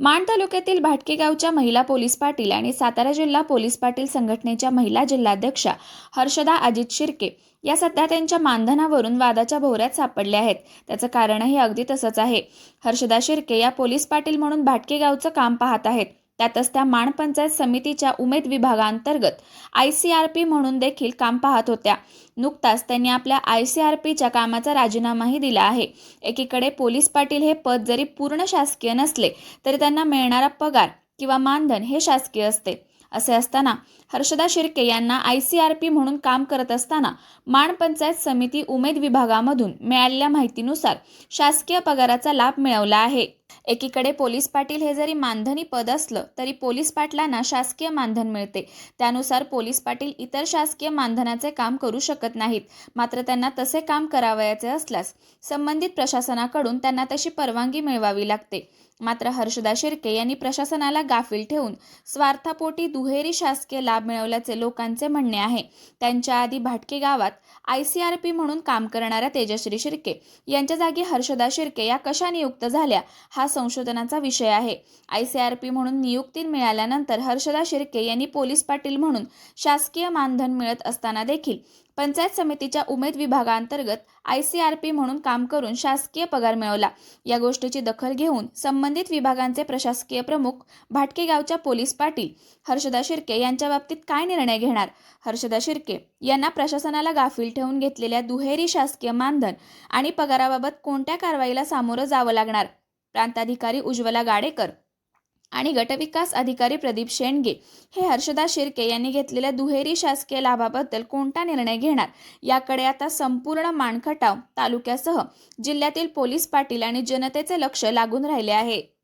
माण तालुक्यातील भाटके गावच्या महिला पोलीस पाटील आणि सातारा जिल्हा पोलीस पाटील संघटनेच्या महिला जिल्हाध्यक्षा हर्षदा अजित शिर्के या सध्या त्यांच्या मानधनावरून वादाच्या भोवऱ्यात सापडल्या आहेत. त्याचं कारणही अगदी तसंच आहे. हर्षदा शिर्के या पोलीस पाटील म्हणून भाटके गावचं काम पाहत आहेत. त्यातच त्या माणपंचायत समितीच्या उमेद विभागांतर्गत आय सी आर पी म्हणून देखील काम पाहत होत्या. नुकताच त्यांनी आपल्या आय सी आर पीच्या कामाचा राजीनामाही दिला आहे. एकीकडे पोलीस पाटील हे पद जरी पूर्ण शासकीय नसले तरी त्यांना मिळणारा पगार किंवा मानधन हे शासकीय असते. असे असताना हर्षदा शिर्के यांना आय सी आर पी म्हणून काम करत असताना माण पंचायत समिती उमेद विभागामधून मिळालेल्या माहितीनुसार शासकीय पगाराचा लाभ मिळवला आहे. एकीकडे पोलीस पाटील हे जरी मानधनी पद असलं तरी पोलीस पाटलांना शासकीय मानधन मिळते. त्यानुसार पोलीस पाटील इतर शासकीय मानधनाचे काम करू शकत नाहीत. मात्र त्यांना तसे काम करावयाचे असल्यास संबंधित प्रशासनाकडून त्यांना तशी परवानगी मिळवावी लागते. मात्र हर्षदा शिर्के यांनी प्रशासनाला गाफील ठेवून स्वार्थापोटी दुहेरी शासकीय लाभ मिळवल्याचे लोकांचे म्हणणे आहे. त्यांच्या आधी भाटके गावात आय सी आर पी म्हणून काम करणाऱ्या तेजश्री शिर्के यांच्या जागी हर्षदा शिर्के या कशा नियुक्त झाल्या हा संशोधनाचा विषय आहे. आय सी आर पी म्हणून नियुक्ती मिळाल्यानंतर हर्षदा शिर्के यांनी पोलीस पाटील म्हणून शासकीय मानधन मिळत असताना देखील पंचायत समितीच्या उमेद विभागांतर्गत आय सी आर पी म्हणून काम करून शासकीय पगार मिळवला. या गोष्टीची दखल घेऊन संबंधित विभागांचे प्रशासकीय प्रमुख भाटके गावच्या पोलीस पाटील हर्षदा शिर्के यांच्या बाबतीत काय निर्णय घेणार? हर्षदा शिर्के यांना प्रशासनाला गाफील ठेवून घेतलेल्या दुहेरी शासकीय मानधन आणि पगाराबाबत कोणत्या कारवाईला सामोरं जावं लागणार? प्रांताधिकारी उज्ज्वला गाडेकर आणि गटविकास अधिकारी प्रदीप शेंडगे हे हर्षदा शिर्के यांनी घेतलेल्या दुहेरी शासकीय लाभाबद्दल कोणता निर्णय घेणार? याकडे आता संपूर्ण माणखटाव तालुक्यासह जिल्ह्यातील पोलीस पाटील आणि जनतेचे लक्ष लागून राहिले आहे.